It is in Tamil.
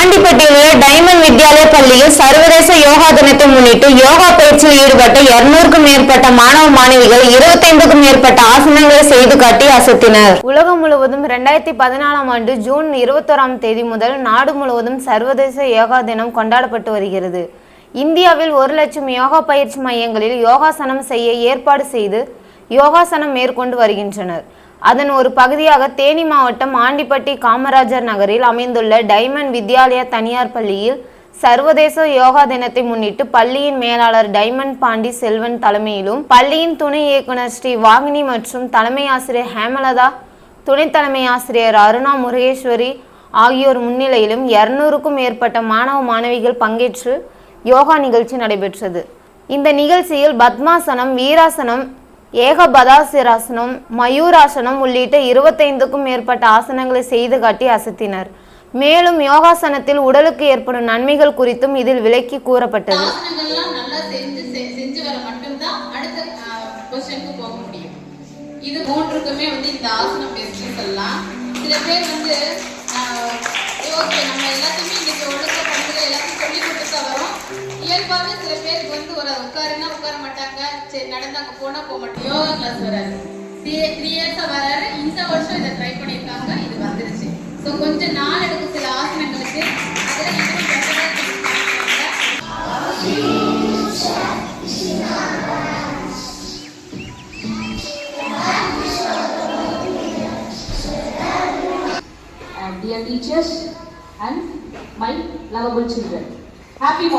ஆண்டிப்பட்டியிலேயே டைமண்ட் வித்யாலய பள்ளியில் சர்வதேச யோகா தினத்தை முன்னிட்டு யோகா பயிற்சியில் ஈடுபட்ட இருநூறுக்கும் மேற்பட்ட மாணவ மாணவிகள் இருபத்தைந்துக்கும் மேற்பட்ட ஆசனங்களை செய்து காட்டி அசத்தினர். உலகம் முழுவதும் இரண்டாயிரத்தி பதினாலாம் ஆண்டு ஜூன் இருபத்தோராம் தேதி முதல் நாடு முழுவதும் சர்வதேச யோகா தினம் கொண்டாடப்பட்டு வருகிறது. இந்தியாவில் ஒரு லட்சம் யோகா பயிற்சி மையங்களில் யோகாசனம் செய்ய ஏற்பாடு செய்து யோகாசனம் மேற்கொண்டு வருகின்றனர். அதன் ஒரு பகுதியாக தேனி மாவட்டம் ஆண்டிப்பட்டி காமராஜர் நகரில் அமைந்துள்ள டைமண்ட் வித்யாலயா தனியார் பள்ளியில் சர்வதேச யோகா தினத்தை முன்னிட்டு பள்ளியின் மேலாளர் டைமண்ட் பாண்டி செல்வன் தலைமையிலும் பள்ளியின் துணை இயக்குனர் ஸ்ரீ வாகினி மற்றும் தலைமை ஆசிரியர் ஹேமலதா துணை தலைமை ஆசிரியர் அருணா முருகேஸ்வரி ஆகியோர் முன்னிலையிலும் இருநூறுக்கும் மேற்பட்ட மாணவ மாணவிகள் பங்கேற்று யோகா நிகழ்ச்சி நடைபெற்றது. இந்த நிகழ்ச்சியில் பத்மாசனம் வீராசனம் ஏகபதாசிராசனம் மயூராசனம் உள்ளிட்ட இருபத்தைந்துக்கும் மேற்பட்ட ஆசனங்களை செய்து காட்டி அசத்தினர். மேலும் யோகாசனத்தில் உடலுக்கு ஏற்படும் நன்மைகள் குறித்தும் இதில் விளக்கி கூறப்பட்டது. இது மூன்றுக்குமே வந்து இந்த ஆசனம் பெஸ்ட்னு சொல்லலாம். சில பேர் வந்து ஓகே நம்ம எல்லாத்தையுமே இன்னைக்கு ஒழுக்க இயல்பாவே சில பேருக்கு வந்து ஒரு உட்காருன்னா உட்கார மாட்டாங்க. சரி நடந்தாங்க போனா போக மாட்டோம் யோகா கிளாஸ் வராது த்ரீ த்ரீ இயர்ஸா வராரு. இந்த வருஷம் இதை ட்ரை பண்ணியிருக்காங்க. இது வந்துருச்சு. ஸோ கொஞ்சம் நாள் எடுக்கும் சில ஆசனங்களுக்கு. அதில் dear teachers and my lovable children. Happy morning.